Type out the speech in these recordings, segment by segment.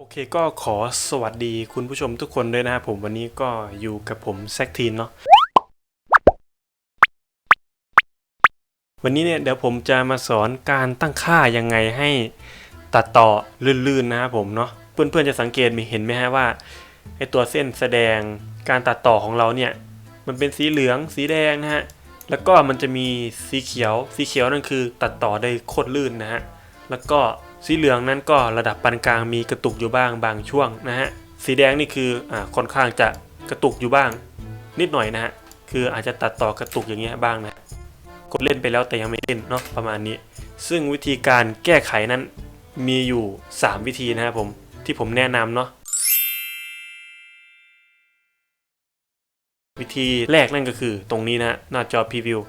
โอเคก็ขอสวัสดีคุณผู้ชมทุกคนด้วยนะครับผมวันนี้ก็อยู่กับผมแซกทีนเนาะวันนี้เนี่ยเดี๋ยวผมจะมาสอนการตั้งค่ายังไงให้ตัดต่อลื่นๆนะครับผมเนาะเพื่อนๆจะสังเกตมีเห็นไหมฮะว่าไอตัวเส้นแสดงการตัดต่อของเราเนี่ยมันเป็นสีเหลืองสีแดงนะฮะแล้วก็มันจะมีสีเขียว สีเขียวนั่นคือตัดต่อได้โคตรลื่นนะฮะแล้วก็ สีเหลืองนั้นก็ระดับปานกลางมีกระตุกอยู่บ้างบางช่วงนะฮะ สีแดงนี่คืออ่าค่อนข้างจะกระตุกอยู่บ้าง นิดหน่อยนะฮะ คืออาจจะตัดต่อกระตุกอย่างเงี้ยบ้างนะ กดเล่นไปแล้วแต่ยังไม่เล่นเนาะประมาณนี้ ซึ่งวิธีการแก้ไขนั้นมีอยู่ 3 วิธีนะครับผมที่ผมแนะนำเนาะวิธีแรกนั่นก็คือตรงนี้นะฮะหน้าจอพรีวิว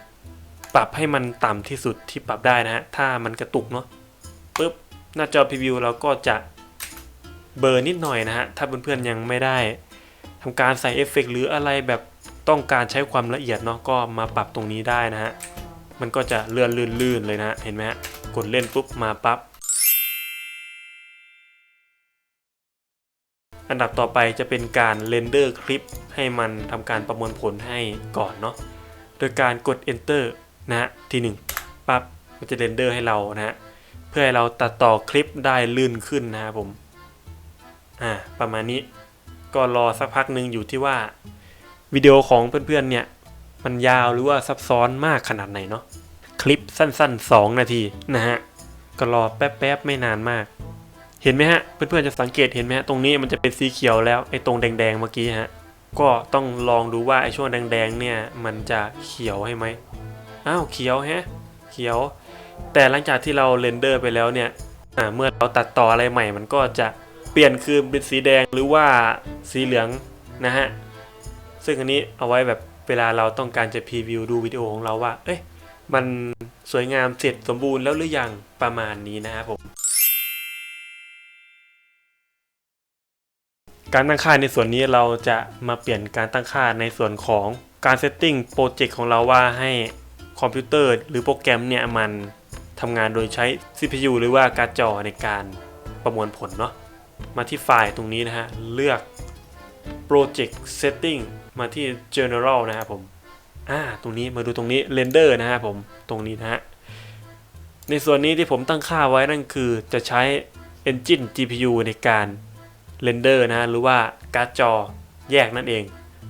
ปรับให้มันต่ำที่สุดที่ปรับได้นะฮะ ถ้ามันกระตุกเนาะปุ๊บ หน้าจอพรีวิวเราก็จะเบอร์นิดหน่อยนะฮะ ถ้าเพื่อนๆยังไม่ได้ทำการใส่เอฟเฟกต์หรืออะไรแบบต้องการใช้ความละเอียดเนาะก็มาปรับตรงนี้ได้นะฮะ มันก็จะเลื่อนลื่นๆเลยนะเห็นไหมฮะ กดเล่นปุ๊บมาปั๊บอันดับต่อไปจะเป็นการเรนเดอร์คลิปให้มันทำการประมวลผลให้ก่อนเนาะโดยการกด enter นะฮะทีหนึ่งปั๊บมันจะเรนเดอร์ให้เรานะฮะ เพื่อให้เราตัดต่อคลิปได้ลื่นขึ้นนะครับผม อ่า ประมาณนี้ก็รอสักพักหนึ่งอยู่ที่ว่าวิดีโอของเพื่อนๆเนี่ย มันยาวหรือว่าซับซ้อนมากขนาดไหนเนาะคลิปสั้นๆ 2 นาทีนะฮะ ก็รอแป๊บๆ ไม่นานมาก เห็นไหมฮะ เพื่อนๆ จะสังเกตเห็นไหมฮะ ตรงนี้มันจะเป็นสีเขียวแล้วไอ้ตรงแดงๆ เมื่อกี้ฮะ ก็ต้องลองดูว่าไอ้ช่วงแดงๆ เนี่ย มันจะเขียวให้ไหมอ้าวเขียวแฮะ เขียว แต่หลังจากที่เราเรนเดอร์ไปแล้วเนี่ยเมื่อเราตัดต่ออะไรใหม่ มันก็จะเปลี่ยนคือเป็นสีแดงหรือว่าสีเหลืองนะฮะ ซึ่งอันนี้เอาไว้แบบเวลาเราต้องการจะพรีวิวดูวิดีโอของเราว่า เอ้ย มันสวยงามเสร็จสมบูรณ์แล้วหรือยังประมาณนี้นะครับผม การตั้งค่าในส่วนนี้เราจะมาเปลี่ยนการตั้งค่าในส่วนของการเซตติ้งโปรเจกต์ของเราว่าให้คอมพิวเตอร์หรือโปรแกรมเนี่ยมัน ทำงานโดยใช้ CPU หรือว่าการ์ดจอในการประมวลผลเนาะมาที่ไฟล์ตรงนี้นะฮะ เลือก Project Setting มาที่ General นะครับผมอ่าตรงนี้มาดูตรงนี้ Render นะครับผมตรงนี้นะฮะ ในส่วนนี้ที่ผมตั้งค่าไว้นั่นคือจะใช้ Engine GPU ในการ Render นะหรือว่าการ์ดจอแยกนั่นเอง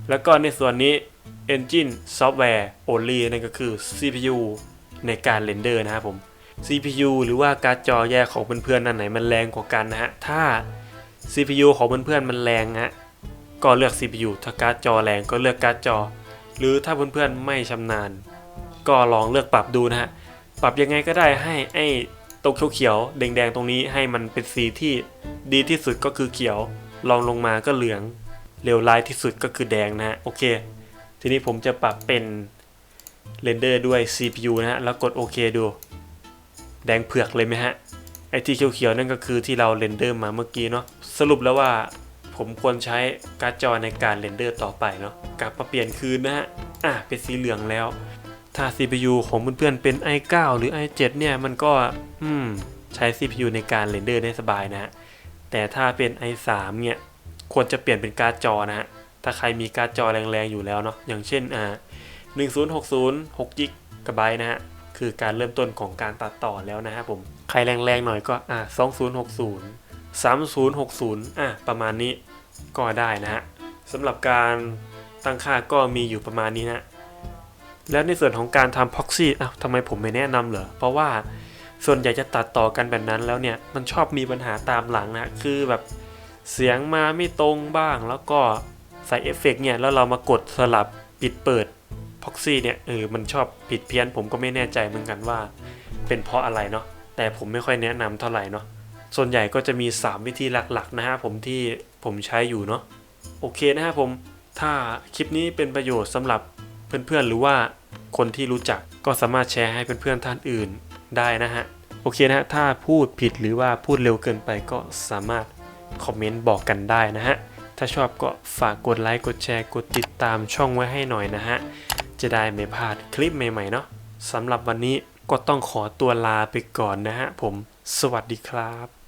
แล้วก็ในส่วนนี้ Engine Software Only นั่นก็คือ CPU ในการ Render นะครับผม CPU หรือว่าการ์ดจอแยกของเพื่อนๆนั่นไหนมันแรงกว่ากันนะฮะ ถ้า CPU ของเพื่อนๆมันแรงฮะ ก็เลือก CPU ถ้าการ์ดจอแรงก็เลือกการ์ดจอ หรือถ้าเพื่อนๆไม่ชำนาญ ก็ลองเลือกปรับดูนะฮะ ปรับยังไงก็ได้ให้ไอ้ตรงเขียวๆแดงๆตรงนี้ให้มันเป็นสีที่ดีที่สุดก็คือเขียวลองลงมาก็เหลืองเลวร้ายที่สุดก็คือแดงนะฮะโอเค ทีนี้ผมจะปรับเป็นเรนเดอร์ด้วย CPU นะฮะแล้วกดโอเคดู แดงเผือกเลยไหมฮะ ไอที่เขียวๆนั่นก็คือที่เราเรนเดอร์มาเมื่อกี้เนาะ สรุปแล้วว่าผมควรใช้การ์ดจอในการเรนเดอร์ต่อไปเนาะ กลับมาเปลี่ยนคืนนะฮะ อะเป็นสีเหลืองแล้ว ถ้า CPU ของเพื่อนๆเป็น i9 หรือ i7 เนี่ยมันก็ อืม ใช้ CPU ในการเรนเดอร์ได้สบายนะฮะ แต่ถ้าเป็น i3 เนี่ยควรจะเปลี่ยนเป็นการ์ดจอนะฮะ ถ้าใครมีการ์ดจอแรงๆอยู่แล้วเนาะ อย่างเช่นอ่า1060 6 g b นะฮะ คือการเริ่มต้นของการตัดต่อแล้วนะครับผม ใครแรงๆหน่อยก็อ่า2060 3060 อะประมาณนี้ก็ได้นะฮะสำหรับการตั้งค่าก็มีอยู่ประมาณนี้นะ แล้วในส่วนของการทำพ็อกซี่อ้าวทำไมผมไม่แนะนำเหรอ เพราะว่าส่วนใหญ่จะตัดต่อกันแบบนั้นแล้วเนี่ย มันชอบมีปัญหาตามหลังนะ คือแบบเสียงมาไม่ตรงบ้าง แล้วก็ใส่เอฟเฟกต์เนี่ย แล้วเรามากดสลับปิดเปิด พ็อกซี่เนี่ยเออมันชอบผิดเพี้ยนผมก็ไม่แน่ใจเหมือนกันว่า เป็นเพราะอะไรเนาะแต่ผมไม่ค่อยแนะนำเท่าไหร่เนาะส่วนใหญ่ก็จะมี 3 วิธีหลักๆนะฮะผมที่ผมใช้อยู่เนาะโอเคนะฮะผมถ้าคลิปนี้เป็นประโยชน์สำหรับเพื่อนๆหรือว่าคนที่รู้จักก็สามารถแชร์ให้เพื่อนๆท่านอื่นได้นะฮะโอเคนะฮะถ้าพูดผิดหรือว่าพูดเร็วเกินไปก็สามารถคอมเมนต์บอกกันได้นะฮะถ้าชอบก็ฝากกดไลค์กดแชร์กดติดตามช่องไว้ให้หน่อยนะฮะ จะได้ไม่พลาดคลิปใหม่ๆเนาะสำหรับวันนี้ก็ต้องขอตัวลาไปก่อนนะฮะผม สวัสดีครับ